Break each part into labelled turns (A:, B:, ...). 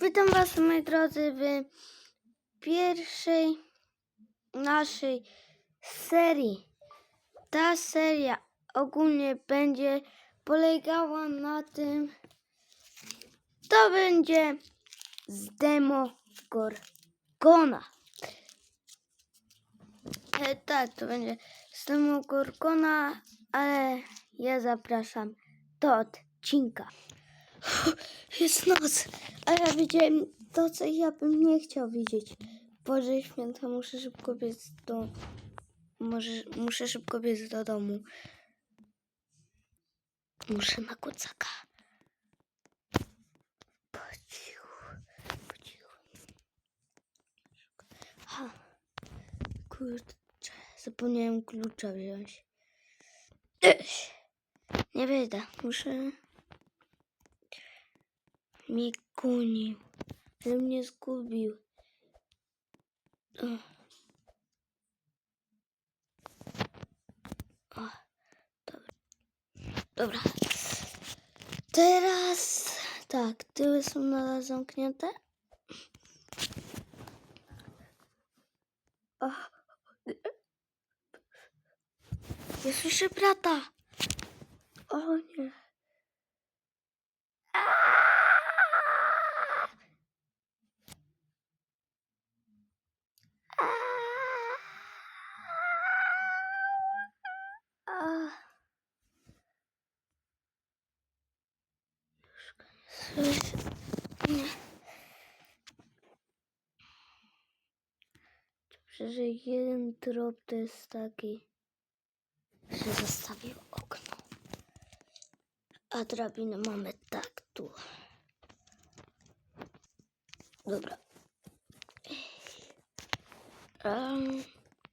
A: Witam Was, moi drodzy, w pierwszej naszej serii. Ta seria ogólnie będzie polegała na tym, to będzie z demo Gorgona. E, tak, to będzie z demo Gorgona, ale ja zapraszam do odcinka. Jest noc, a ja widziałem to, co ja bym nie chciał widzieć. Boże święta, muszę szybko biec do... Może, muszę szybko biec do domu. Muszę na kucaka. Po cichu, po cichu. Ha. Kurczę, zapomniałem klucza wziąć. Nie wyjdę, muszę... Gonił, ale mnie zgubił. O, dobra. Dobra. Teraz tak, tyły są nadal zamknięte. O. Ja słyszę brata. O nie. Ah. Słyszę. Nie. Że jeden drop to jest taki, że zostawił okno. A drabinę mamy tak tu. Dobra. Um,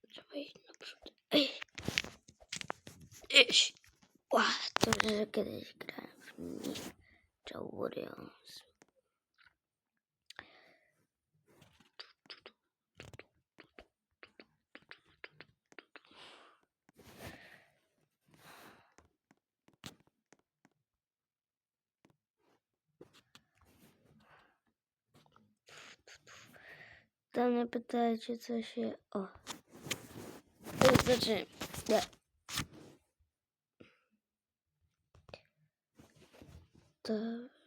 A: trzeba iść naprzód. Iść. Ła, to że kiedyś grałem w Ninja Warriors. Tam nie pytajcie, co się... O. Znaczy... Nie. Dobrze, dobrze.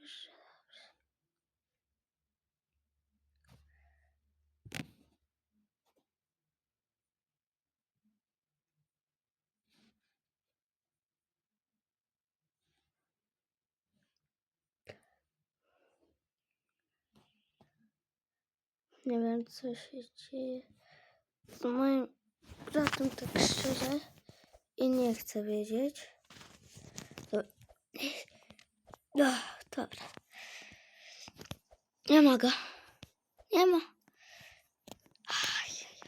A: Nie wiem, co się dzieje z moim bratem, tak szczerze. I nie chcę wiedzieć. Do... No, dobra. Nie ma go. Nie ma. Ajajaj.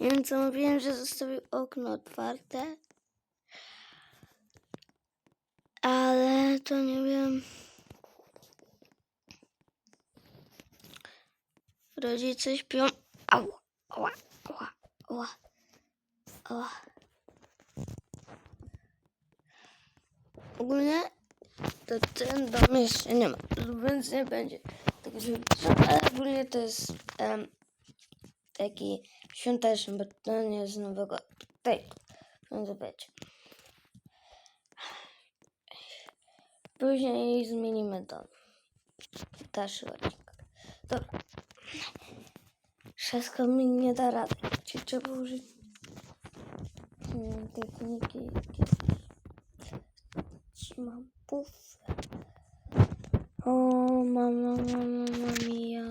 A: Nie wiem, co mówiłem, że zostawił okno otwarte. Ale to nie wiem. Rodzice śpią. Ała, ała, ała, ała, ała. Ogólnie to ten dom jeszcze nie ma, więc nie będzie tak dźwięku, ale ogólnie to jest em, taki świąteczny, bo to nie jest nowego tego, więc będzie. Później zmienimy dom. Dalszy odcinek. Dobra. Trzaska mi nie da rady. Ci trzeba użyć wiem, techniki jakieś. Trzymam puf. O, mama, mama, mia.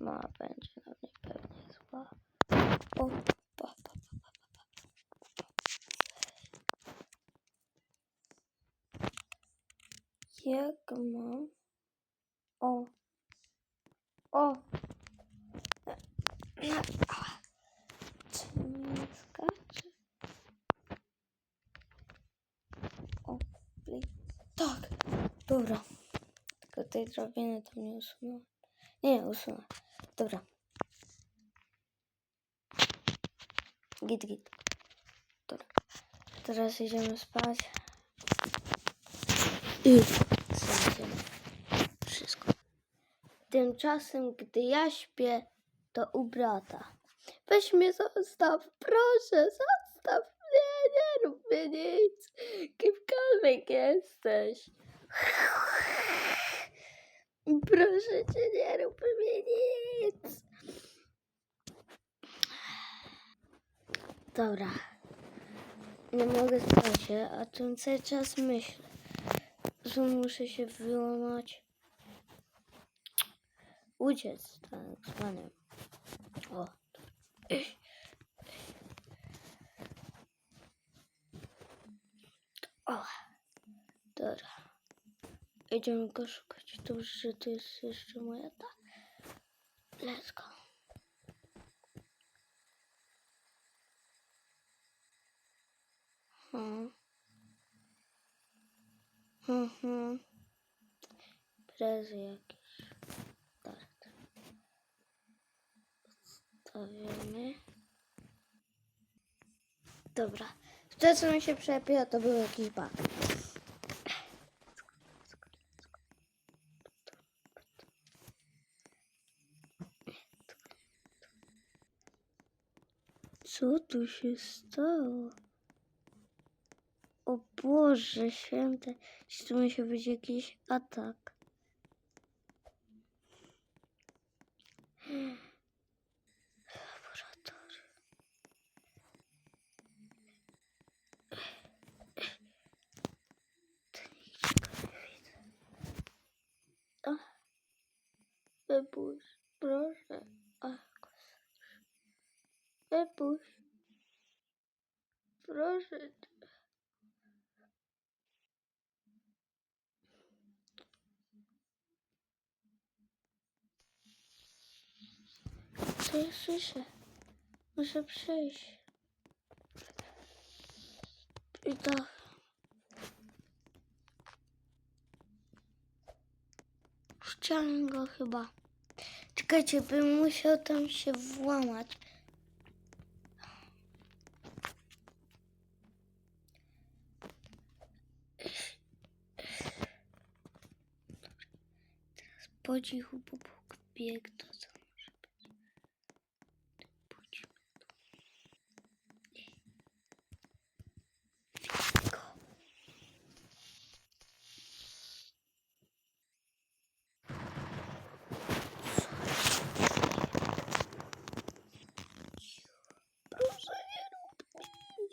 A: Mama będzie na mnie pewnie zła. O, pa, pa, pa, pa, pa, pa. Jak mam? O. O. Czy nie skacze? O, play. Tak. Dobra. Tylko tej drabiny tam nie usunąłem. Nie, usunę. Dobra. Git, git. Dobra. teraz idziemy spać. I wszystko. Tymczasem, gdy ja śpię, to u brata. Weź mnie zostaw, proszę, zostaw mnie, nie rób mnie nic. Kimkolwiek jesteś. Proszę cię, nie rób mi nic. Dobra. Nie mogę spać, a tu cały czas myślę, że muszę się wyłamać. Uciec, tak zwanym. O. O. Dobra. Idziemy go szukać. Dobrze, że to jest jeszcze moja ta. Let's go. Hmm. Mhm. Prezy jakieś. Tak. Stawiamy. Dobra. To, co mi się przepiło, to był jakiś bug. Co tu się stało? O Boże święte, czy tu musi być jakiś atak? Laboratorium. Wypuść, proszę. Wypuść. Proszę. Słyszę? Muszę przejść. I tak. Chciałem go chyba. Czekajcie, bym musiał tam się włamać. Teraz po cichu, po bok bieg, to co może być. Pójdźmy tu. Widzę go. Proszę nie rób mi.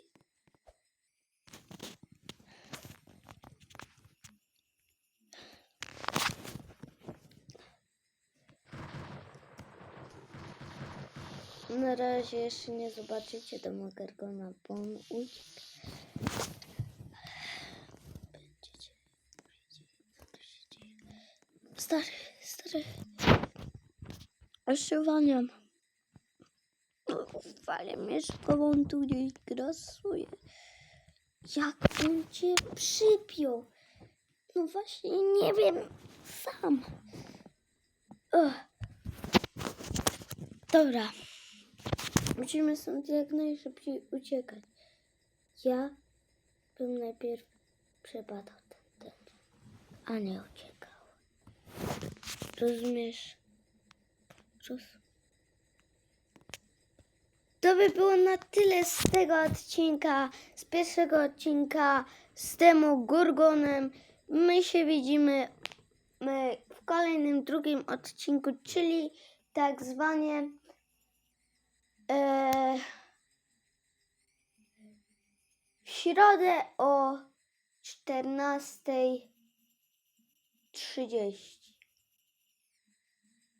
A: Na razie jeszcze nie zobaczycie domu Gargona, bo on uciekł. Będziecie. Stary, stary. Oszywania. Wale mnie, że on tu gdzieś grasuje. Jak on cię przypiął? No właśnie, nie wiem sam. Ugh. Dobra. Musimy stąd jak najszybciej uciekać. Ja bym najpierw przebadał ten teren, a nie uciekał. Rozumiesz? Roz... To by było na tyle z tego odcinka, z pierwszego odcinka z temu Gurgonem. My się widzimy my w kolejnym, drugim odcinku, czyli tak zwanie e, w środę o 14.30.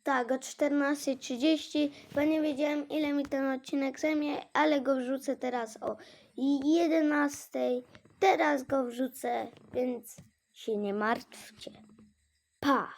A: Tak, o 14.30, bo nie wiedziałem ile mi ten odcinek zajmie, ale go wrzucę teraz o 11.00. Teraz go wrzucę, więc się nie martwcie. Pa!